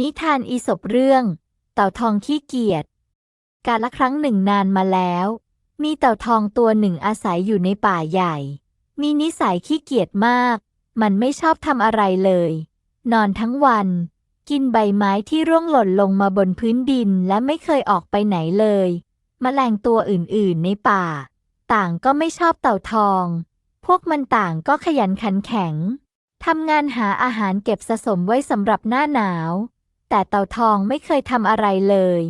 นิทานอีสปเรื่อง เต่าทองขี้เกียจกาลครั้งหนึ่งนานมาแล้ว มีเต่าทองตัวหนึ่งอาศัยอยู่ในป่าใหญ่ มีนิสัยขี้เกียจมาก มันไม่ชอบทำอะไรเลย นอนทั้งวัน กินใบไม้ที่ร่วงหล่นลงมาบนพื้นดินและไม่เคยออกไปไหนเลยแมลงตัวอื่นๆในป่า ต่างก็ไม่ชอบเต่าทอง พวกมันต่างก็ขยันขันแข็งทำงานหาอาหารเก็บสะสมไว้สำหรับหน้าหนาว แต่เต่าทองไม่เคยทำอะไรเลย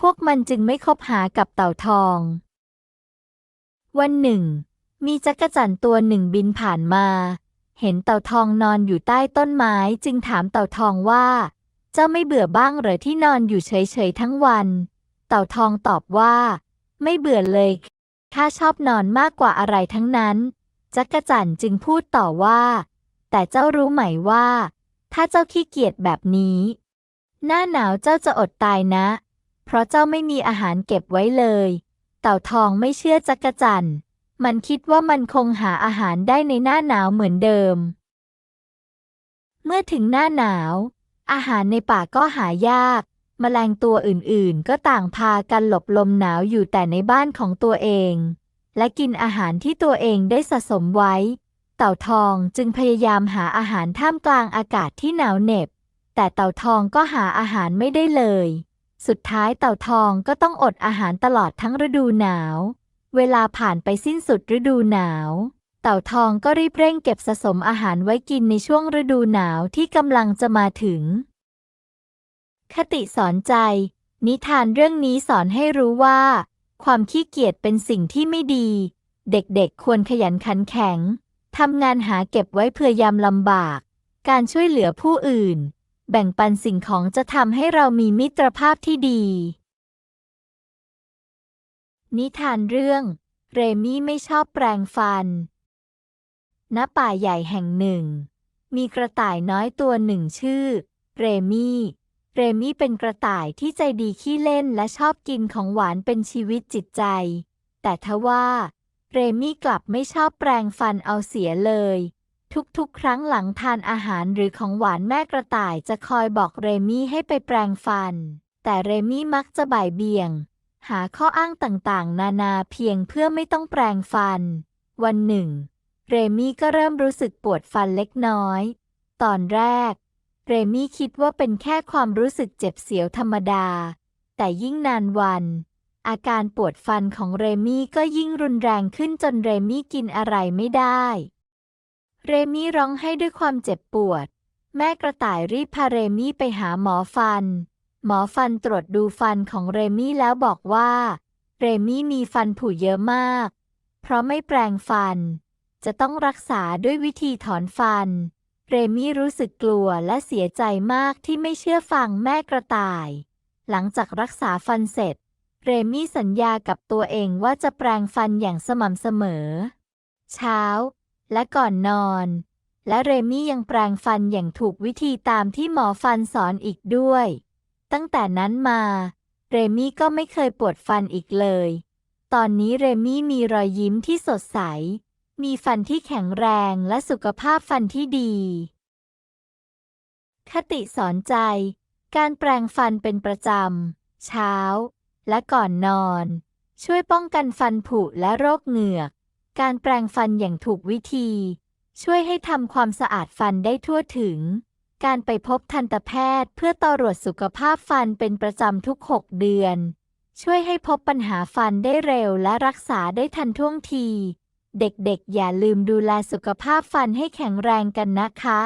พวกมันจึงไม่คบหากับเต่าทอง วันหนึ่ง มีจักรจั่นตัวหนึ่งบินผ่านมา เห็นเต่าทองนอนอยู่ใต้ต้นไม้จึงถามเต่าทองว่า เจ้าไม่เบื่อบ้างเหรอที่นอนอยู่เฉยๆทั้งวัน เต่าทองตอบว่า ไม่เบื่อเลยข้าชอบนอนมากกว่าอะไรทั้งนั้น จักรจั่นจึงพูดต่อว่า แต่เจ้ารู้ไหมว่า ถ้าเจ้าขี้เกียจแบบนี้ หน้าหนาวเจ้าจะอดตายนะ เพราะเจ้าไม่มีอาหารเก็บไว้เลย เต่าทองไม่เชื่อจักรจั่นมันคิดว่ามันคงหาอาหารได้ในหน้าหนาวเหมือนเดิม เมื่อถึงหน้าหนาว อาหารในป่าก็หายากแมลงตัวอื่นๆ ก็ต่างพากันหลบลมหนาวอยู่แต่ในบ้านของตัวเอง และกินอาหารที่ตัวเองได้สะสมไว้ เต่าทองจึงพยายามหาอาหารท่ามกลางอากาศที่หนาวเหน็บ แต่เต่าทองก็หาอาหารไม่ได้เลย สุดท้ายเต่าทองก็ต้องอดอาหารตลอดทั้งฤดูหนาว เวลาผ่านไปสิ้นสุดฤดูหนาว เต่าทองก็รีบเร่งเก็บสะสมอาหารไว้กินในช่วงฤดูหนาวที่กำลังจะมาถึง คติสอนใจ นิทานเรื่องนี้สอนให้รู้ว่า ความขี้เกียจเป็นสิ่งที่ไม่ดี เด็กๆควรขยันขันแข็งทำงานหาเก็บไว้เพื่อยามลำบาก การช่วยเหลือผู้อื่น แบ่งปันสิ่งของจะทำให้เรามีมิตรภาพที่ดี นิทานเรื่อง เรมี่ไม่ชอบแปรงฟัน ณ ป่าใหญ่แห่งหนึ่ง มีกระต่ายน้อยตัวหนึ่งชื่อ เรมี่ เรมี่เป็นกระต่ายที่ใจดีขี้เล่นและชอบกินของหวานเป็นชีวิตจิตใจ แต่ทว่า เรมี่กลับไม่ชอบแปรงฟันเอาเสียเลย ทุกๆ ครั้งหลังทานอาหารหรือของหวานแม่กระต่ายจะคอยบอกเรมี่ให้ไปแปรงฟัน แต่เรมี่มักจะบ่ายเบี่ยง หาข้ออ้างต่างๆ นานาเพียงเพื่อไม่ต้องแปรงฟัน วันหนึ่ง เรมี่ก็เริ่มรู้สึกปวดฟันเล็กน้อย ตอนแรก เรมี่คิดว่าเป็นแค่ความรู้สึกเจ็บเสียวธรรมดา แต่ยิ่งนานวันอาการปวดฟันของเรมี่ก็ยิ่งรุนแรงขึ้นจนเรมี่กินอะไรไม่ได้ เรมี่ร้องไห้ด้วยความเจ็บปวด แม่กระต่ายรีบพาเรมี่ไปหาหมอฟัน หมอฟันตรวจดูฟันของเรมี่แล้วบอกว่า เรมี่มีฟันผุเยอะมาก เพราะไม่แปรงฟัน จะต้องรักษาด้วยวิธีถอนฟัน เรมี่รู้สึกกลัวและเสียใจมากที่ไม่เชื่อฟังแม่กระต่าย หลังจากรักษาฟันเสร็จ เรมี่สัญญากับตัวเองว่าจะแปรงฟันอย่างสม่ำเสมอ เช้า และก่อนนอน และเรมี่ยังแปรงฟันอย่างถูกวิธีตามที่หมอฟันสอนอีกด้วย ตั้งแต่นั้นมา เรมี่ก็ไม่เคยปวดฟันอีกเลย ตอนนี้เรมี่มีรอยยิ้มที่สดใส มีฟันที่แข็งแรงและสุขภาพฟันที่ดี คติสอนใจ การแปรงฟันเป็นประจำ เช้า และก่อนนอน ช่วยป้องกันฟันผุและโรคเหงือก การแปรงฟันอย่างถูกวิธี ช่วยให้ทำความสะอาดฟันได้ทั่วถึง การไปพบทันตแพทย์เพื่อตรวจสุขภาพฟันเป็นประจำทุก 6 เดือน ช่วยให้พบปัญหาฟันได้เร็วและรักษาได้ทันท่วงที เด็กๆ อย่าลืมดูแลสุขภาพฟันให้แข็งแรงกันนะคะ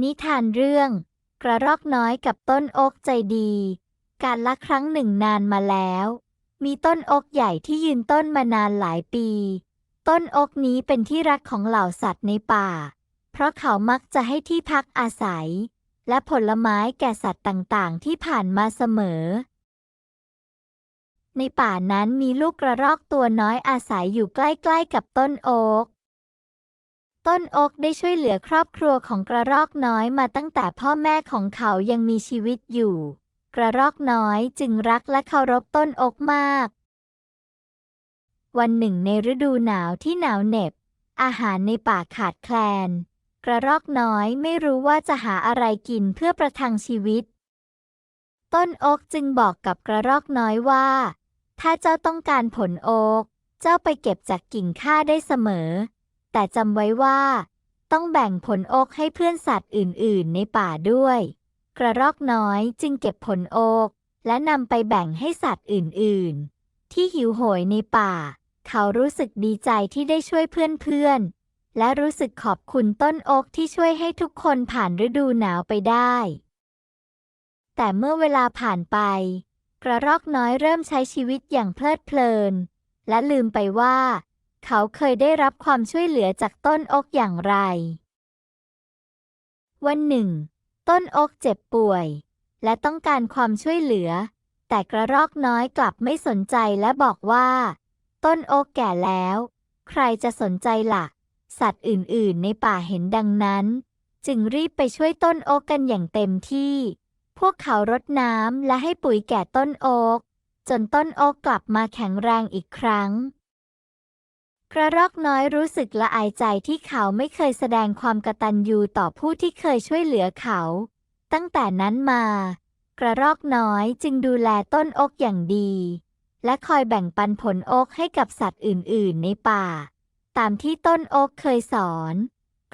นิทานเรื่อง กระรอกน้อยกับต้นโอ๊กใจดี การละครั้งหนึ่งนานมาแล้ว มีต้นอกใหญ่ที่ยืนต้นมานานหลายปี ต้นอกนี้เป็นที่รักของเหล่าสัตว์ในป่า เพราะเขามักจะให้ที่พักอาศัย และผลไม้แก่สัตว์ต่างๆ ที่ผ่านมาเสมอ ในป่านั้นมีลูกกระรอกตัวน้อยอาศัยอยู่ใกล้ๆกับต้นโอ๊กต้นอกได้ช่วยเหลือครอบครัวของกระรอกน้อยมาตั้งแต่พ่อแม่ของเขายังมีชีวิตอยู่ กระรอกน้อยจึงรักและเคารพต้นอกมาก วันหนึ่งในฤดูหนาวที่หนาวเหน็บ อาหารในป่าขาดแคลน กระรอกน้อยไม่รู้ว่าจะหาอะไรกินเพื่อประทังชีวิต ต้นอกจึงบอกกับกระรอกน้อยว่า ถ้าเจ้าต้องการผลอก เจ้าไปเก็บจากกิ่งข้าได้เสมอ แต่จำไว้ว่า ต้องแบ่งผลอกให้เพื่อนสัตว์อื่น ๆ ในป่าด้วย กระรอกน้อยจึงเก็บผลโอกและนำไปแบ่งให้สัตว์อื่น ๆ ที่หิวโหยในป่า เขารู้สึกดีใจที่ได้ช่วยเพื่อน ๆ และรู้สึกขอบคุณต้นโอกที่ช่วยให้ทุกคนผ่านฤดูหนาวไปได้ แต่เมื่อเวลาผ่านไป กระรอกน้อยเริ่มใช้ชีวิตอย่างเพลิดเพลิน และลืมไปว่า เขาเคยได้รับความช่วยเหลือจากต้นอกอย่างไร วันหนึ่ง ต้นโอกเจ็บป่วย และต้องการความช่วยเหลือ แต่กระรอกน้อยกลับไม่สนใจและบอกว่า ต้นโอกแก่แล้ว ใครจะสนใจละ่ะ สัตว์อื่นๆ ในป่าเห็นดังนั้น จึงรีบไปช่วยต้นโอกกันอย่างเต็มที่ พวกเขารดน้ำและให้ปุ๋ยแก่ต้นโอก จนต้นโอกกลับมาแข็งแรงอีกครั้ง กระรอกน้อยรู้สึกละอายใจที่เขาไม่เคยแสดงความกตัญญูต่อผู้ที่เคยช่วยเหลือเขา ตั้งแต่นั้นมา กระรอกน้อยจึงดูแลต้นอกอย่างดี และคอยแบ่งปันผลอกให้กับสัตว์อื่น ๆ ในป่า ตามที่ต้นอกเคยสอน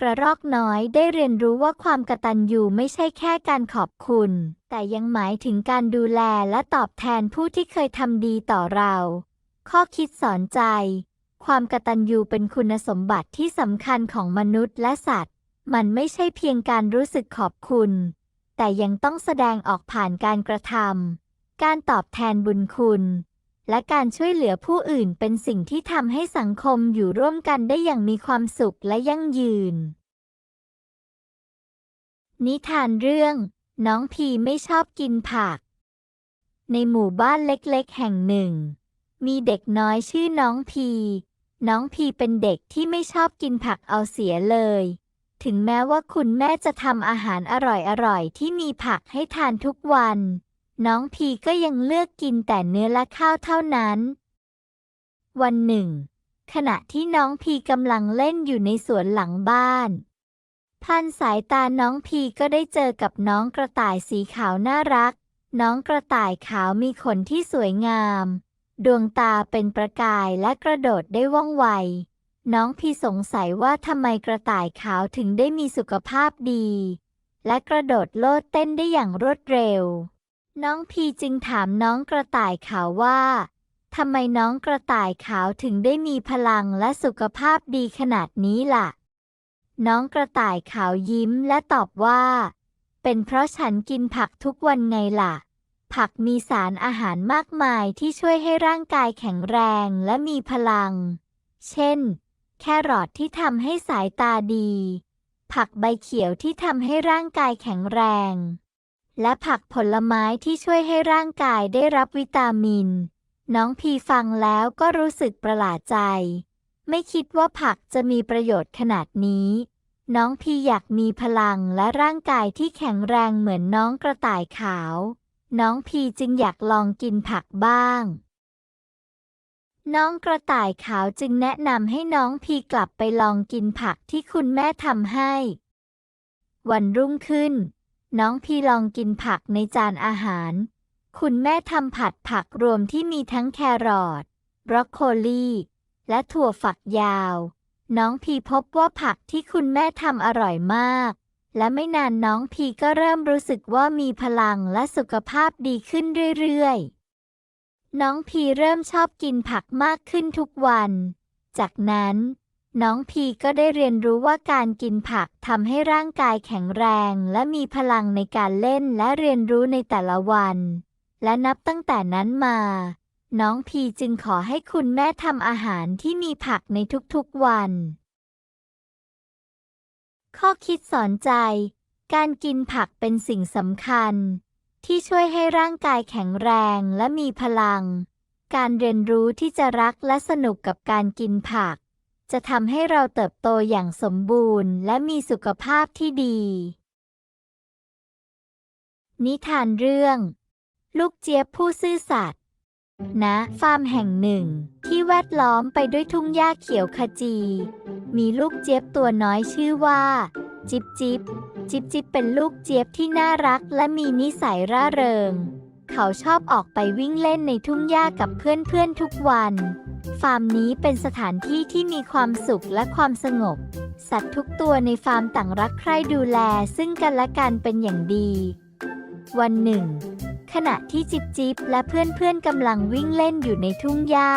กระรอกน้อยได้เรียนรู้ว่าความกตัญญูไม่ใช่แค่การขอบคุณ แต่ยังหมายถึงการดูแลและตอบแทนผู้ที่เคยทำดีต่อเรา ข้อคิดสอนใจ ความกตัญญูเป็นคุณสมบัติที่สำคัญของมนุษย์และสัตว์ มันไม่ใช่เพียงการรู้สึกขอบคุณ แต่ยังต้องแสดงออกผ่านการกระทำการตอบแทนบุญคุณ และการช่วยเหลือผู้อื่นเป็นสิ่งที่ทำให้สังคมอยู่ร่วมกันได้อย่างมีความสุขและยั่งยืน นิทานเรื่อง น้องพีไม่ชอบกินผัก ในหมู่บ้านเล็กๆ แห่งหนึ่งมีเด็กน้อยชื่อน้องพี น้องพีเป็นเด็กที่ไม่ชอบกินผักเอาเสียเลย ถึงแม้ว่าคุณแม่จะทำอาหารอร่อยๆ ที่มีผักให้ทานทุกวัน น้องพีก็ยังเลือกกินแต่เนื้อและข้าวเท่านั้น วันหนึ่ง ขณะที่น้องพีกำลังเล่นอยู่ในสวนหลังบ้านพันสายตาน้องพีก็ได้เจอกับน้องกระต่ายสีขาวน่ารัก น้องกระต่ายขาวมีขนที่สวยงาม ดวงตาเป็นประกายและกระโดดได้ว่องไว น้องพีสงสัยว่าทำไมกระต่ายขาวถึงได้มีสุขภาพดี และกระโดดโลดเต้นได้อย่างรวดเร็ว น้องพีจึงถามน้องกระต่ายขาวว่าทำไมน้องกระต่ายขาวถึงได้มีพลังและสุขภาพดีขนาดนี้ล่ะ น้องกระต่ายขาวยิ้มและตอบว่า เป็นเพราะฉันกินผักทุกวันไงล่ะ ผักมีสารอาหารมากมายที่ช่วยให้ร่างกายแข็งแรงและมีพลัง เช่น แครอทที่ทำให้สายตาดี ผักใบเขียวที่ทำให้ร่างกายแข็งแรง และผักผลไม้ที่ช่วยให้ร่างกายได้รับวิตามิน น้องพีฟังแล้วก็รู้สึกประหลาดใจ ไม่คิดว่าผักจะมีประโยชน์ขนาดนี้น้องพีอยากมีพลังและร่างกายที่แข็งแรงเหมือนน้องกระต่ายขาว น้องพีจึงอยากลองกินผักบ้าง น้องกระต่ายขาวจึงแนะนำให้น้องพีกลับไปลองกินผักที่คุณแม่ทำให้ วันรุ่งขึ้น น้องพีลองกินผักในจานอาหาร คุณแม่ทำผัดผักรวมที่มีทั้งแครอทบรอกโคลีและถั่วฝักยาว น้องพีพบว่าผักที่คุณแม่ทำอร่อยมาก และไม่นานน้องพีก็เริ่มรู้สึกว่ามีพลังและสุขภาพดีขึ้นเรื่อยๆ น้องพีเริ่มชอบกินผักมากขึ้นทุกวัน จากนั้น น้องพีก็ได้เรียนรู้ว่าการกินผักทำให้ร่างกายแข็งแรงและมีพลังในการเล่นและเรียนรู้ในแต่ละวัน และนับตั้งแต่นั้นมา น้องพีจึงขอให้คุณแม่ทำอาหารที่มีผักในทุกๆวัน ข้อคิดสอนใจ การกินผักเป็นสิ่งสำคัญ ที่ช่วยให้ร่างกายแข็งแรงและมีพลัง การเรียนรู้ที่จะรักและสนุกกับการกินผัก จะทำให้เราเติบโตอย่างสมบูรณ์ และมีสุขภาพที่ดี นิทานเรื่อง ลูกเจี๊ยบผู้ซื่อสัตย์ ณฟาร์มแห่งหนึ่ง ที่แวดล้อมไปด้วยทุ่งหญ้าเขียวขจี มีลูกเจี๊ยบตัวน้อยชื่อว่า จิบจิบจิบจิบเป็นลูกเจี๊ยบที่น่ารักและมีนิสัยร่าเริง เขาชอบออกไปวิ่งเล่นในทุ่งหญ้ากับเพื่อนๆทุกวัน ฟาร์มนี้เป็นสถานที่ที่มีความสุขและความสงบ สัตว์ทุกตัวในฟาร์มต่างรักใคร่ดูแลซึ่งกันและกันเป็นอย่างดี วันหนึ่ง ขณะที่จิบจิบและเพื่อนๆกำลังวิ่งเล่นอยู่ในทุ่งหญ้า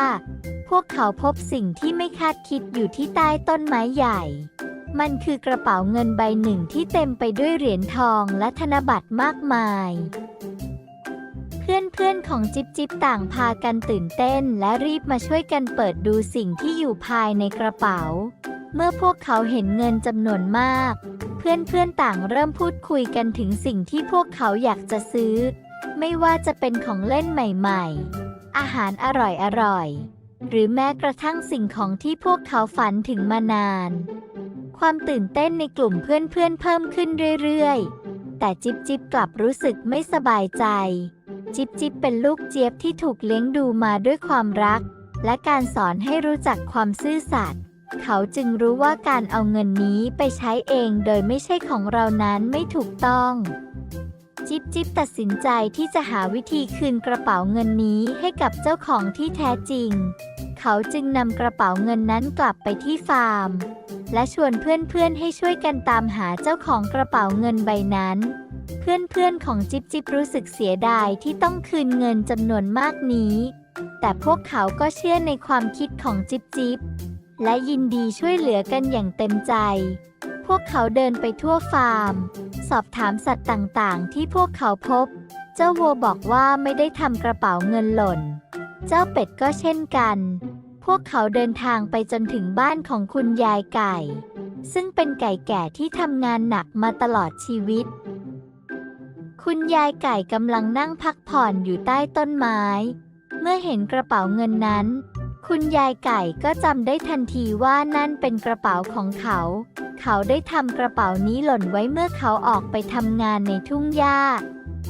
พวกเขาพบสิ่งที่ไม่คาดคิดอยู่ที่ใต้ต้นไม้ใหญ่ มันคือกระเป๋าเงินใบหนึ่งที่เต็มไปด้วยเหรียญทองและธนบัตรมากมาย เพื่อนๆของจิบจิบต่างพากันตื่นเต้นและรีบมาช่วยกันเปิดดูสิ่งที่อยู่ภายในกระเป๋า เมื่อพวกเขาเห็นเงินจำนวนมาก เพื่อนๆต่างเริ่มพูดคุยกันถึงสิ่งที่พวกเขาอยากจะซื้อ ไม่ว่าจะเป็นของเล่นใหม่ ๆ อาหารอร่อยๆ หรือแม้กระทั่งสิ่งของที่พวกเขาฝันถึงมานาน ความตื่นเต้นในกลุ่มเพื่อนๆเพิ่มขึ้นเรื่อยๆ แต่จิ๊บจิ๊บกลับรู้สึกไม่สบายใจ จิ๊บจิ๊บเป็นลูกเจี๊ยบที่ถูกเลี้ยงดูมาด้วยความรัก และการสอนให้รู้จักความซื่อสัตย์เขาจึงรู้ว่าการเอาเงินนี้ไปใช้เองโดยไม่ใช่ของเรานั้นไม่ถูกต้อง จิ๊บจิ๊บตัดสินใจที่จะหาวิธีคืนกระเป๋าเงินนี้ให้กับเจ้าของที่แท้จริง เขาจึงนำกระเป๋าเงินนั้นกลับไปที่ฟาร์ม และชวนเพื่อนๆให้ช่วยกันตามหาเจ้าของกระเป๋าเงินใบนั้น เพื่อนๆของจิ๊บจิ๊บรู้สึกเสียดายที่ต้องคืนเงินจำนวนมากนี้ แต่พวกเขาก็เชื่อในความคิดของจิ๊บจิ๊บและยินดีช่วยเหลือกันอย่างเต็มใจ วกเขาเดินไปทั่วฟาร์ม สอบถามสัตว์ต่างๆ ที่พวกเขาพบ เจ้าวัวบอกว่าไม่ได้ทำกระเป๋าเงินหล่น เจ้าเป็ดก็เช่นกัน พวกเขาเดินทางไปจนถึงบ้านของคุณยายไก่ ซึ่งเป็นไก่แก่ที่ทำงานหนักมาตลอดชีวิต คุณยายไก่กำลังนั่งพักผ่อนอยู่ใต้ต้นไม้ เมื่อเห็นกระเป๋าเงินนั้น คุณยายไก่ก็จำได้ทันทีว่านั่นเป็นกระเป๋าของเขา เขาได้ทำกระเป๋านี้หล่นไว้เมื่อเขาออกไปทำงานในทุ่งหญ้า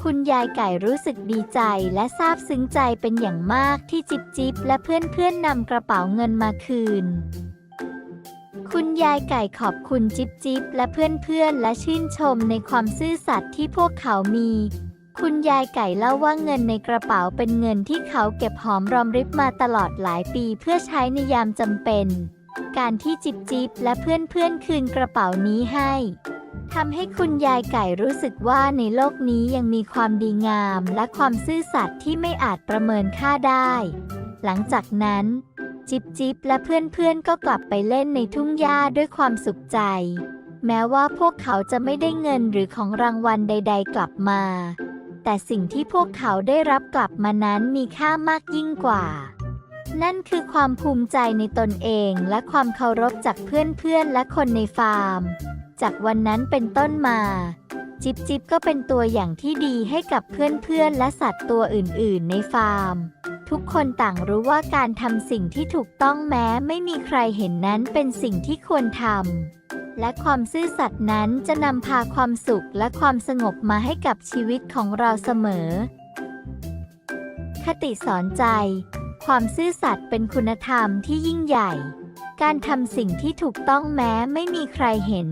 คุณยายไก่รู้สึกดีใจและซาบซึ้งใจเป็นอย่างมากที่จิบจิบและเพื่อนๆนำกระเป๋าเงินมาคืน คุณยายไก่ขอบคุณจิบจิบและเพื่อนๆและชื่นชมในความซื่อสัตย์ที่พวกเขามีคุณยายไก่เล่าว่าเงินในกระเป๋าเป็นเงินที่เขาเก็บหอมรอมริบมาตลอดหลายปีเพื่อใช้ในยามจำเป็น การที่จิบจิบและเพื่อนๆคืนกระเป๋านี้ให้ทำให้คุณยายไก่รู้สึกว่าในโลกนี้ยังมีความดีงามและความซื่อสัตย์ที่ไม่อาจประเมินค่าได้ หลังจากนั้น จิบจิบและเพื่อนๆก็กลับไปเล่นในทุ่งหญ้าด้วยความสุขใจ แม้ว่าพวกเขาจะไม่ได้เงินหรือของรางวัลใด ๆ กลับมา แต่สิ่งที่พวกเขาได้รับกลับมานั้นมีค่ามากยิ่งกว่า นั่นคือความภูมิใจในตนเองและความเคารพจากเพื่อนๆและคนในฟาร์ม จากวันนั้นเป็นต้นมา จิบจิบก็เป็นตัวอย่างที่ดีให้กับเพื่อนๆและสัตว์ตัวอื่นๆ ในฟาร์ม ทุกคนต่างรู้ว่าการทำสิ่งที่ถูกต้องแม้ไม่มีใครเห็นนั้นเป็นสิ่งที่ควรทำและความซื่อสัตย์นั้นจะนำพาความสุขและความสงบมาให้กับชีวิตของเราเสมอ คติสอนใจ ความซื่อสัตย์เป็นคุณธรรมที่ยิ่งใหญ่ การทำสิ่งที่ถูกต้องแม้ไม่มีใครเห็น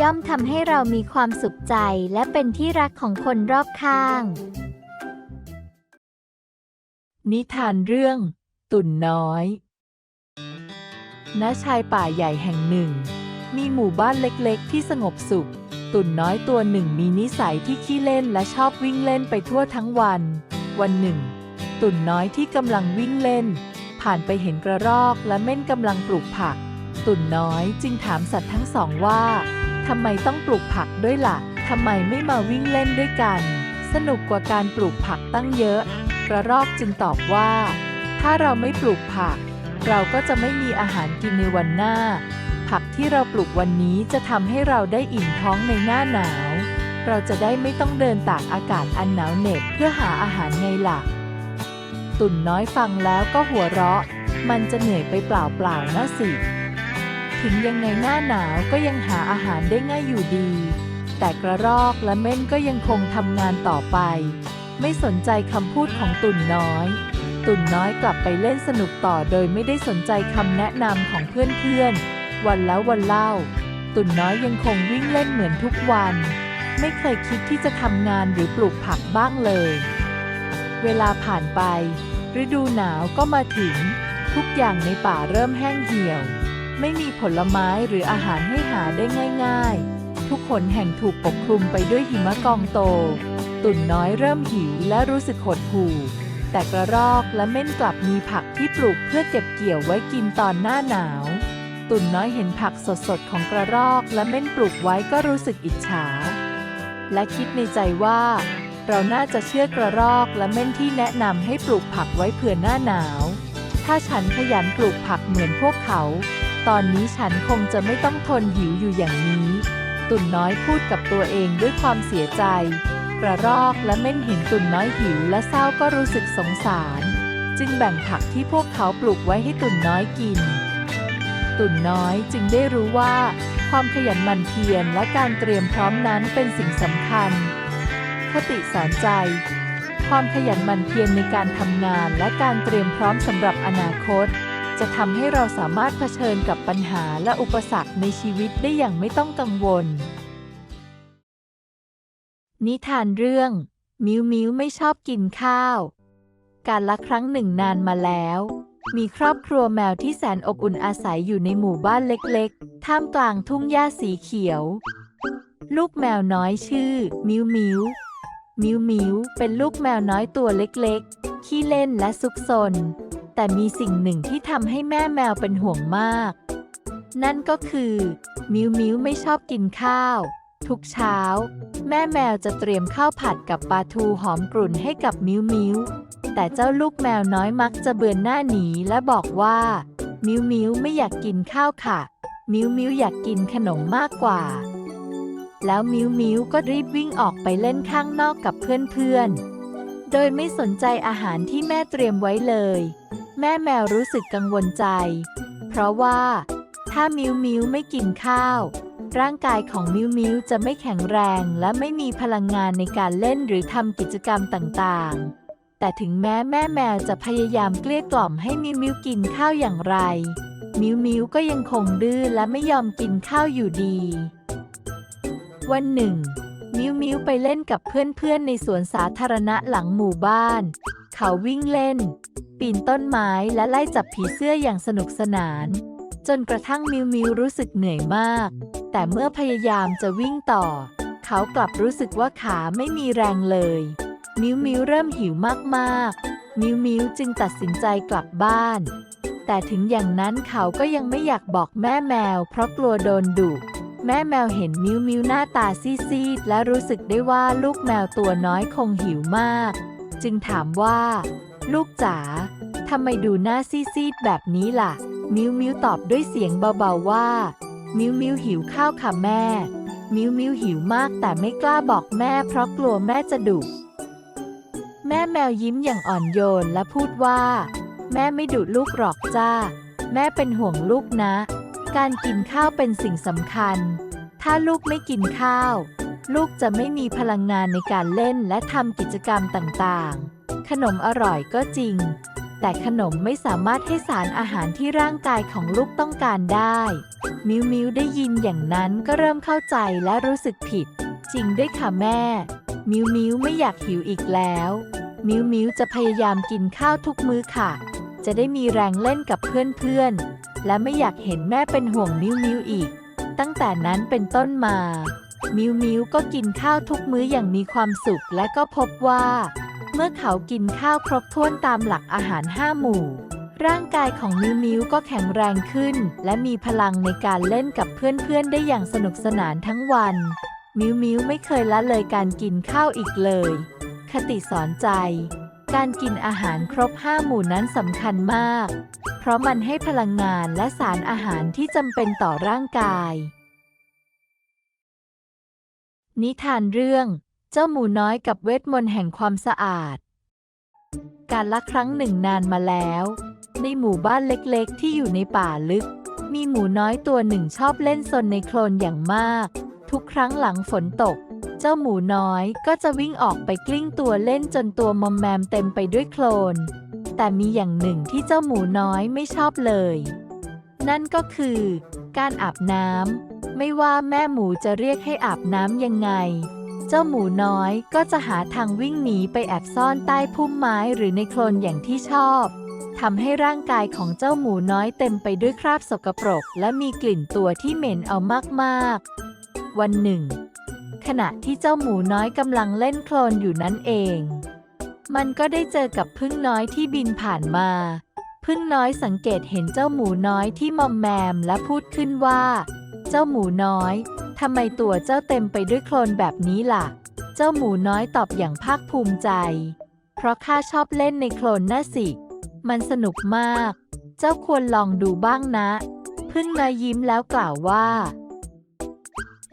ย่อมทำให้เรามีความสุขใจและเป็นที่รักของคนรอบข้าง นิทานเรื่อง ตุ่นน้อย ณ ชายป่าใหญ่แห่งหนึ่ง มีหมู่บ้านเล็กๆ ที่สงบสุข ตุ่นน้อยตัวหนึ่งมีนิสัยที่ขี้เล่นและชอบวิ่งเล่นไปทั่วทั้งวัน วันหนึ่ง ตุ่นน้อยที่กำลังวิ่งเล่น ผ่านไปเห็นกระรอกและเม่นกำลังปลูกผัก ตุ่นน้อยจึงถามสัตว์ทั้งสองว่าทำไมต้องปลูกผักด้วยล่ะทำไมไม่มาวิ่งเล่นด้วยกัน สนุกกว่าการปลูกผักตั้งเยอะ กระรอกจึงตอบว่า ถ้าเราไม่ปลูกผัก เราก็จะไม่มีอาหารกินในวันหน้า ผักที่เราปลูกวันนี้จะทำให้เราได้อิ่มท้องในหน้าหนาว เราจะได้ไม่ต้องเดินตากอากาศอันหนาวเหน็บเพื่อหาอาหารไงล่ะ ตุ่นน้อยฟังแล้วก็หัวเราะ มันจะเหนื่อยไปเปล่าๆนะสิ ถึงยังไงหน้าหนาวก็ยังหาอาหารได้ง่ายอยู่ดี แต่กระรอกและเม่นก็ยังคงทำงานต่อไป ไม่สนใจคำพูดของตุ่นน้อย ตุ่นน้อยกลับไปเล่นสนุกต่อโดยไม่ได้สนใจคำแนะนำของเพื่อนๆ วันแล้ววันเล่า ตุ่นน้อยยังคงวิ่งเล่นเหมือนทุกวัน ไม่เคยคิดที่จะทำงานหรือปลูกผักบ้างเลย เวลาผ่านไป ฤดูหนาวก็มาถึง ทุกอย่างในป่าเริ่มแห้งเหี่ยว ไม่มีผลไม้หรืออาหารให้หาได้ง่าย ๆ ทุกคนแห่งถูกปกคลุมไปด้วยหิมะกองโต ตุ่นน้อยเริ่มหิวและรู้สึกหดหู่ แต่กระรอกและเม่นกลับมีผักที่ปลูกเพื่อเก็บเกี่ยวไว้กินตอนหน้าหนาว ตุ่นน้อยเห็นผักสดๆของกระรอกและเม่นปลูกไว้ก็รู้สึกอิจฉา และคิดในใจว่า เราน่าจะเชื่อกระรอกและเม่นที่แนะนำให้ปลูกผักไว้เผื่อหน้าหนาว ถ้าฉันขยันปลูกผักเหมือนพวกเขา ตอนนี้ฉันคงจะไม่ต้องทนหิวอยู่อย่างนี้ ตุ่นน้อยพูดกับตัวเองด้วยความเสียใจ กระรอกและเม่นเห็นตุ่นน้อยหิวและเศร้าก็รู้สึกสงสาร จึงแบ่งผักที่พวกเขาปลูกไว้ให้ตุ่นน้อยกิน ตุ่นน้อยจึงได้รู้ว่า ความขยันหมั่นเพียรและการเตรียมพร้อมนั้นเป็นสิ่งสำคัญ คติสอนใจ ความขยันหมั่นเพียรในการทำงานและการเตรียมพร้อมสำหรับอนาคต จะทำให้เราสามารถเผชิญกับปัญหาและอุปสรรคในชีวิตได้อย่างไม่ต้องกังวล นิทานเรื่อง มิวมิวไม่ชอบกินข้าว การละครั้งหนึ่งนานมาแล้วมีครอบครัวแมวที่แสนอบอุ่นอาศัยอยู่ในหมู่บ้านเล็กๆ ท่ามกลางทุ่งหญ้าสีเขียว ลูกแมวน้อยชื่อ มิวมิว มิวมิวเป็นลูกแมวน้อยตัวเล็กๆ ขี้เล่นและซุกซน แต่มีสิ่งหนึ่งที่ทำให้แม่แมวเป็นห่วงมาก นั่นก็คือ มิวมิวไม่ชอบกินข้าว ทุกเช้า แม่แมวจะเตรียมข้าวผัดกับปลาทูหอมกรุ่นให้กับมิวมิวแต่เจ้าลูกแมวน้อยมักจะเบือนหน้าหนีและบอกว่า มิวมิวไม่อยากกินข้าวค่ะ มิวมิวอยากกินขนมมากกว่า แล้วมิวมิวก็รีบวิ่งออกไปเล่นข้างนอกกับเพื่อนๆ โดยไม่สนใจอาหารที่แม่เตรียมไว้เลย แม่แมวรู้สึกกังวลใจ เพราะว่า ถ้ามิวมิวไม่กินข้าว ร่างกายของมิวมิวจะไม่แข็งแรงและไม่มีพลังงานในการเล่นหรือทำกิจกรรมต่างๆ แต่ถึงแม้แม่แมวจะพยายามเกลี้ยกล่อมให้มิวมิวกินข้าวอย่างไร มิวมิวก็ยังคงดื้อและไม่ยอมกินข้าวอยู่ดี วันหนึ่ง มิวมิวไปเล่นกับเพื่อนๆ ในสวนสาธารณะหลังหมู่บ้าน เขาวิ่งเล่น ปีนต้นไม้และไล่จับผีเสื้ออย่างสนุกสนาน จนกระทั่งมิวมิวรู้สึกเหนื่อยมาก แต่เมื่อพยายามจะวิ่งต่อ เขากลับรู้สึกว่าขาไม่มีแรงเลย มิวมิวเริ่มหิวมากๆ มิวมิวจึงตัดสินใจกลับบ้าน แต่ถึงอย่างนั้นเขาก็ยังไม่อยากบอกแม่แมว เพราะกลัวโดนดุ แม่แมวเห็นมิวมิวหน้าตาซีดๆและรู้สึกได้ว่าลูกแมวตัวน้อยคงหิวมาก จึงถามว่า ลูกจ๋าทำไมดูหน้าซีดๆแบบนี้ล่ะ มิวมิวตอบด้วยเสียงเบาๆว่า มิวมิวหิวข้าวค่ะแม่ มิวมิวหิวมากแต่ไม่กล้าบอกแม่เพราะกลัวแม่จะดุแม่แมวยิ้มอย่างอ่อนโยนและพูดว่า แม่ไม่ดุลูกหรอกจ้า แม่เป็นห่วงลูกนะ การกินข้าวเป็นสิ่งสำคัญ ถ้าลูกไม่กินข้าว ลูกจะไม่มีพลังงานในการเล่นและทำกิจกรรมต่างๆ ขนมอร่อยก็จริง แต่ขนมไม่สามารถให้สารอาหารที่ร่างกายของลูกต้องการได้ มิวมิวได้ยินอย่างนั้นก็เริ่มเข้าใจและรู้สึกผิด จริงด้วยค่ะแม่ มิวมิวไม่อยากหิวอีกแล้ว มิวมิวจะพยายามกินข้าวทุกมื้อค่ะ จะได้มีแรงเล่นกับเพื่อนๆ และไม่อยากเห็นแม่เป็นห่วงมิวมิวอีก ตั้งแต่นั้นเป็นต้นมา มิวมิวก็กินข้าวทุกมื้ออย่างมีความสุขและก็พบว่า เมื่อเขากินข้าวครบถ้วนตามหลักอาหารห้าหมู่ ร่างกายของมิวมิวก็แข็งแรงขึ้น และมีพลังในการเล่นกับเพื่อนๆ ได้อย่างสนุกสนานทั้งวัน มิวมิวไม่เคยละเลยการกินข้าวอีกเลย คติสอนใจ การกินอาหารครบห้าหมู่นั้นสำคัญมาก เพราะมันให้พลังงานและสารอาหารที่จำเป็นต่อร่างกาย นิทานเรื่อง เจ้าหมูน้อยกับเวทมนต์แห่งความสะอาด การละครั้งหนึ่งนานมาแล้ว ในหมู่บ้านเล็กๆ ที่อยู่ในป่าลึก มีหมูน้อยตัวหนึ่งชอบเล่นซนในโคลนอย่างมาก ทุกครั้งหลังฝนตก จ้าหมูน้อยก็จะวิ่งออกไปกลิ้งตัวเล่นจนตัวมอมแมมเต็มไปด้วยโคลน แต่มีอย่างหนึ่งที่เจ้าหมูน้อยไม่ชอบเลย นั่นก็คือ การอาบน้ำไม่ว่าแม่หมูจะเรียกให้อาบน้ำยังไง เจ้าหมูน้อยก็จะหาทางวิ่งหนีไปแอบซ่อนใต้พุ่มไม้หรือในโคลนอย่างที่ชอบทำให้ร่างกายของเจ้าหมูน้อยเต็มไปด้วยคราบสกปรก และมีกลิ่นตัวที่เหม็นเอามากๆ วันหนึ่ง ขณะที่เจ้าหมูน้อยกำลังเล่นโคลนอยู่นั่นเอง มันก็ได้เจอกับพึ่งน้อยที่บินผ่านมา พึ่งน้อยสังเกตเห็นเจ้าหมูน้อยที่มอมแมมและพูดขึ้นว่า เจ้าหมูน้อยทำไมตัวเจ้าเต็มไปด้วยโคลนแบบนี้ล่ะ เจ้าหมูน้อยตอบอย่างภาคภูมิใจ เพราะข้าชอบเล่นในโคลนน่ะสิ มันสนุกมาก เจ้าควรลองดูบ้างนะ พึ่งน้อยยิ้มแล้วกล่าวว่า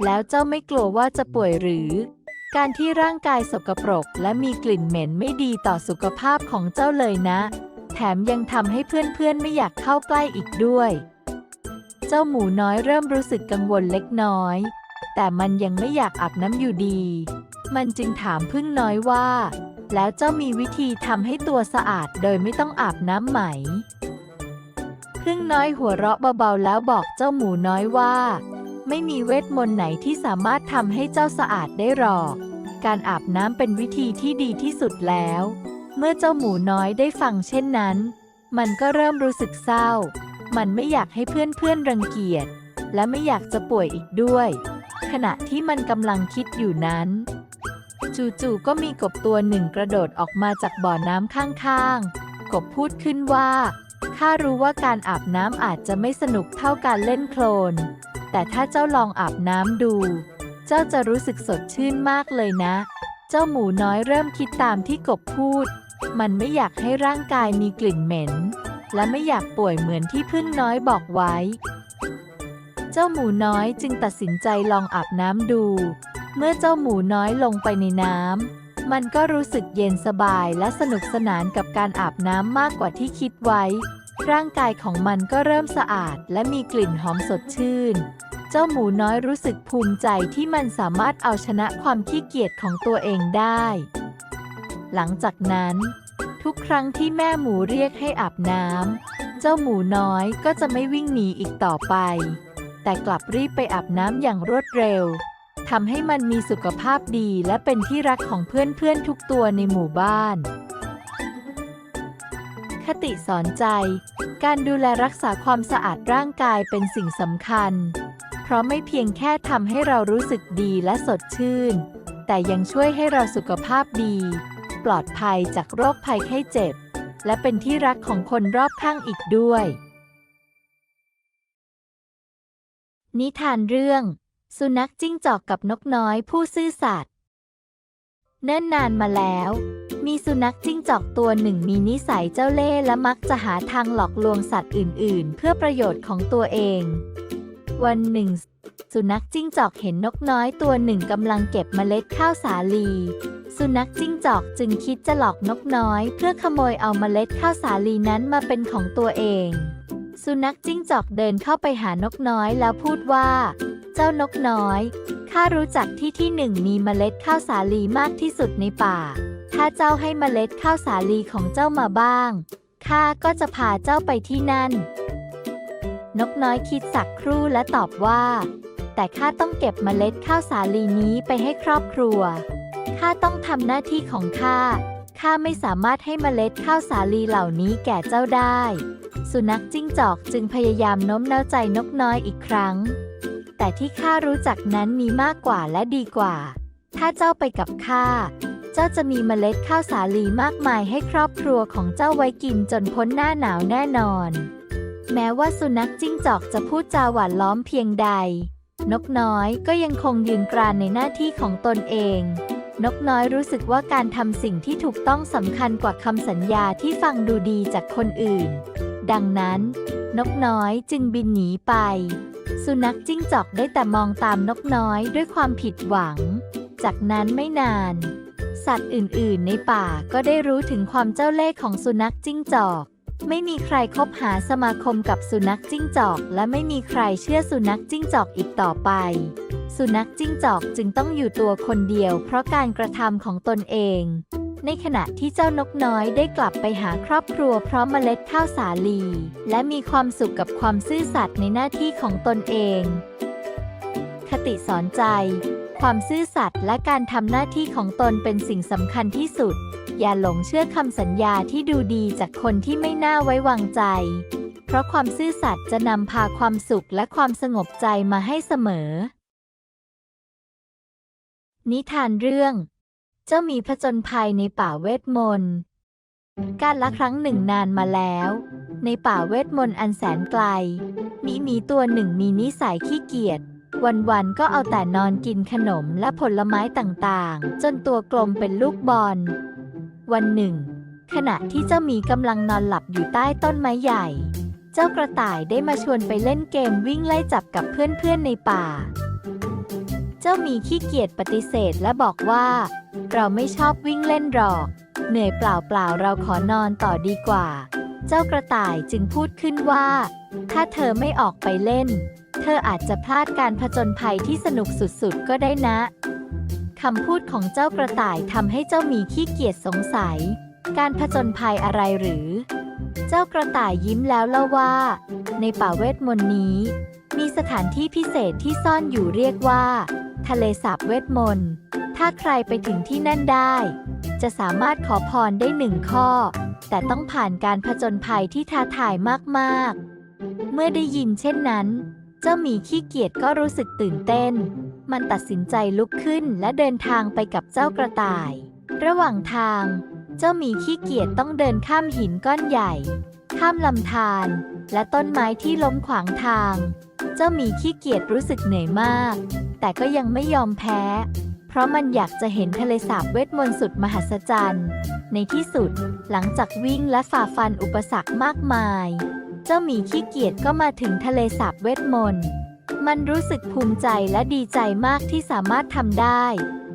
แล้วเจ้าไม่กลัวว่าจะป่วยหรือ การที่ร่างกายสกปรก และมีกลิ่นเหม็นไม่ดีต่อสุขภาพของเจ้าเลยนะ แถมยังทำให้เพื่อนๆไม่อยากเข้าใกล้อีกด้วย เจ้าหมูน้อยเริ่มรู้สึกกังวลเล็กน้อย แต่มันยังไม่อยากอาบน้ำอยู่ดี มันจึงถามพึ่งน้อยว่า แล้วเจ้ามีวิธีทำให้ตัวสะอาดโดยไม่ต้องอาบน้ำไหมพึ่งน้อยหัวเราะเบาๆแล้วบอกเจ้าหมูน้อยว่า ไม่มีเวทมนต์ไหนที่สามารถทำให้เจ้าสะอาดได้หรอก การอาบน้ำเป็นวิธีที่ดีที่สุดแล้ว เมื่อเจ้าหมูน้อยได้ฟังเช่นนั้น มันก็เริ่มรู้สึกเศร้า มันไม่อยากให้เพื่อนๆรังเกียจ และไม่อยากจะป่วยอีกด้วย ขณะที่มันกำลังคิดอยู่นั้น จู่ๆก็มีกบตัวหนึ่งกระโดดออกมาจากบ่อน้ำข้างๆ กบพูดขึ้นว่าข้ารู้ว่าการอาบน้ำอาจจะไม่สนุกเท่าการเล่นโคลน แต่ถ้าเจ้าลองอาบน้ำดู เจ้าจะรู้สึกสดชื่นมากเลยนะ เจ้าหมูน้อยเริ่มคิดตามที่กบพูด มันไม่อยากให้ร่างกายมีกลิ่นเหม็น และไม่อยากป่วยเหมือนที่พึ่งน้อยบอกไว้ เจ้าหมูน้อยจึงตัดสินใจลองอาบน้ำดู เมื่อเจ้าหมูน้อยลงไปในน้ำมันก็รู้สึกเย็นสบายและสนุกสนานกับการอาบน้ำมากกว่าที่คิดไว้ ร่างกายของมันก็เริ่มสะอาดและมีกลิ่นหอมสดชื่น เจ้าหมูน้อยรู้สึกภูมิใจที่มันสามารถเอาชนะความขี้เกียจของตัวเองได้ หลังจากนั้น ทุกครั้งที่แม่หมูเรียกให้อาบน้ำเจ้าหมูน้อยก็จะไม่วิ่งหนีอีกต่อไป แต่กลับรีบไปอาบน้ำอย่างรวดเร็วทำให้มันมีสุขภาพดีและเป็นที่รักของเพื่อนๆทุกตัวในหมู่บ้าน คติสอนใจ การดูแลรักษาความสะอาดร่างกายเป็นสิ่งสำคัญ เพราะไม่เพียงแค่ทำให้เรารู้สึกดีและสดชื่น แต่ยังช่วยให้เราสุขภาพดี ปลอดภัยจากโรคภัยไข้เจ็บ และเป็นที่รักของคนรอบข้างอีกด้วย นิทานเรื่อง สุนัขจิ้งจอกกับนกน้อยผู้ซื่อสัตย์ เนิ่นนานมาแล้ว มีสุนัขจิ้งจอกตัวหนึ่งมีนิสัยเจ้าเล่ห์และมักจะหาทางหลอกลวงสัตว์อื่น ๆ เพื่อประโยชน์ของตัวเอง วันหนึ่ง สุนัขจิ้งจอกเห็นนกน้อยตัวหนึ่งกำลังเก็บเมล็ดข้าวสาลี สุนัขจิ้งจอกจึงคิดจะหลอกนกน้อย เพื่อขโมยเอาเมล็ดข้าวสาลีนั้นมาเป็นของตัวเอง สุนัขจิ้งจอกเดินเข้าไปหานกน้อยแล้วพูดว่า เจ้านกน้อย ข้ารู้จักที่ที่หนึ่งมีเมล็ดข้าวสาลีมากที่สุดในป่า ถ้าเจ้าให้เมล็ดข้าวสาลีของเจ้ามาบ้าง ข้าก็จะพาเจ้าไปที่นั่น นกน้อยคิดสักครู่และตอบว่า แต่ข้าต้องเก็บเมล็ดข้าวสาลีนี้ไปให้ครอบครัว ข้าต้องทำหน้าที่ของข้า ข้าไม่สามารถให้เมล็ดข้าวสาลีเหล่านี้แก่เจ้าได้ สุนัขจิ้งจอกจึงพยายามโน้มน้าวใจนกน้อยอีกครั้ง แต่ที่ข้ารู้จักนั้นมีมากกว่าและดีกว่า ถ้าเจ้าไปกับข้า เจ้าจะมีเมล็ดข้าวสาลีมากมายให้ครอบครัวของเจ้าไว้กินจนพ้นหน้าหนาวแน่นอน แม้ว่าสุนัขจิ้งจอกจะพูดจาหวานล้อมเพียงใด นกน้อยก็ยังคงยืนกรานในหน้าที่ของตนเอง นกน้อยรู้สึกว่าการทำสิ่งที่ถูกต้องสำคัญกว่าคำสัญญาที่ฟังดูดีจากคนอื่น ดังนั้น นกน้อยจึงบินหนีไป สุนัขจิ้งจอกได้แต่มองตามนกน้อยด้วยความผิดหวัง จากนั้นไม่นาน สัตว์อื่นๆ ในป่าก็ได้รู้ถึงความเจ้าเล่ห์ของสุนัขจิ้งจอก ไม่มีใครคบหาสมาคมกับสุนัขจิ้งจอก และไม่มีใครเชื่อสุนัขจิ้งจอกอีกต่อไป สุนัขจิ้งจอกจึงต้องอยู่ตัวคนเดียว เพราะการกระทำของตนเอง ในขณะที่เจ้านกน้อยได้กลับไปหาครอบครัวพร้อมเมล็ดข้าวสาลี และมีความสุขกับความซื่อสัตย์ในหน้าที่ของตนเอง คติสอนใจ ความซื่อสัตย์และการทำหน้าที่ของตนเป็นสิ่งสำคัญที่สุด อย่าหลงเชื่อคำสัญญาที่ดูดีจากคนที่ไม่น่าไว้วางใจ เพราะความซื่อสัตย์จะนำพาความสุขและความสงบใจมาให้เสมอ นิทานเรื่อง เจ้ามีผจญภัยในป่าเวทมนต์ การละครั้งหนึ่งนานมาแล้ว ในป่าเวทมนต์อันแสนไกล มีหมีตัวหนึ่งมีนิสัยขี้เกียจ วันๆ ก็เอาแต่นอนกินขนมและผลไม้ต่างๆ จนตัวกลมเป็นลูกบอล วันหนึ่ง ขณะที่เจ้าหมีกำลังนอนหลับอยู่ใต้ต้นไม้ใหญ่ เจ้ากระต่ายได้มาชวนไปเล่นเกมวิ่งไล่จับกับเพื่อนๆในป่า เจ้าหมีขี้เกียจปฏิเสธและบอกว่า เราไม่ชอบวิ่งเล่นหรอก เหนื่อยเปล่าๆ เราขอนอนต่อดีกว่า เจ้ากระต่ายจึงพูดขึ้นว่า ถ้าเธอไม่ออกไปเล่น เธออาจจะพลาดการผจญภัยที่สนุกสุดๆ ก็ได้นะคำพูดของเจ้ากระต่ายทำให้เจ้าหมีขี้เกียจสงสัย การผจญภัยอะไรหรือ เจ้ากระต่ายยิ้มแล้วเล่าว่า ในป่าเวทมนต์นี้ มีสถานที่พิเศษที่ซ่อนอยู่เรียกว่า ทะเลสาบเวทมนต์ ถ้าใครไปถึงที่นั่นได้ จะสามารถขอพรได้หนึ่งข้อ แต่ต้องผ่านการผจญภัยที่ท้าทายมากๆ เมื่อได้ยินเช่นนั้น เจ้าหมีขี้เกียจก็รู้สึกตื่นเต้น มันตัดสินใจลุกขึ้นและเดินทางไปกับเจ้ากระต่าย ระหว่างทาง เจ้าหมีขี้เกียจต้องเดินข้ามหินก้อนใหญ่ ข้ามลำธาร และต้นไม้ที่ล้มขวางทาง เจ้าหมีขี้เกียจรู้สึกเหนื่อยมาก แต่ก็ยังไม่ยอมแพ้ เพราะมันอยากจะเห็นทะเลสาบเวทมนต์สุดมหัศจรรย์ ในที่สุดหลังจากวิ่งและฝ่าฟันอุปสรรคมากมาย เจ้าหมีขี้เกียจก็มาถึงทะเลสาบเวทมนต์ มันรู้สึกภูมิใจและดีใจมากที่สามารถทำได้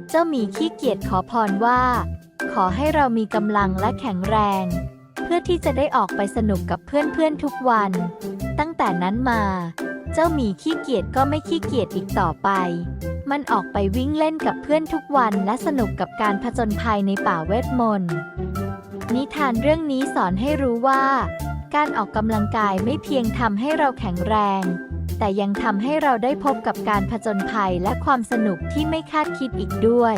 เจ้าหมีขี้เกียจขอพรว่า ขอให้เรามีกำลังและแข็งแรง เพื่อที่จะได้ออกไปสนุกกับเพื่อนๆทุกวัน ตั้งแต่นั้นมา เจ้าหมีขี้เกียจก็ไม่ขี้เกียจอีกต่อไป มันออกไปวิ่งเล่นกับเพื่อนทุกวันและสนุกกับการผจญภัยในป่าเวทมนต์ นิทานเรื่องนี้สอนให้รู้ว่า การออกกำลังกายไม่เพียงทำให้เราแข็งแรง แต่ยังทำให้เราได้พบกับการผจญภัยและความสนุกที่ไม่คาดคิดอีกด้วย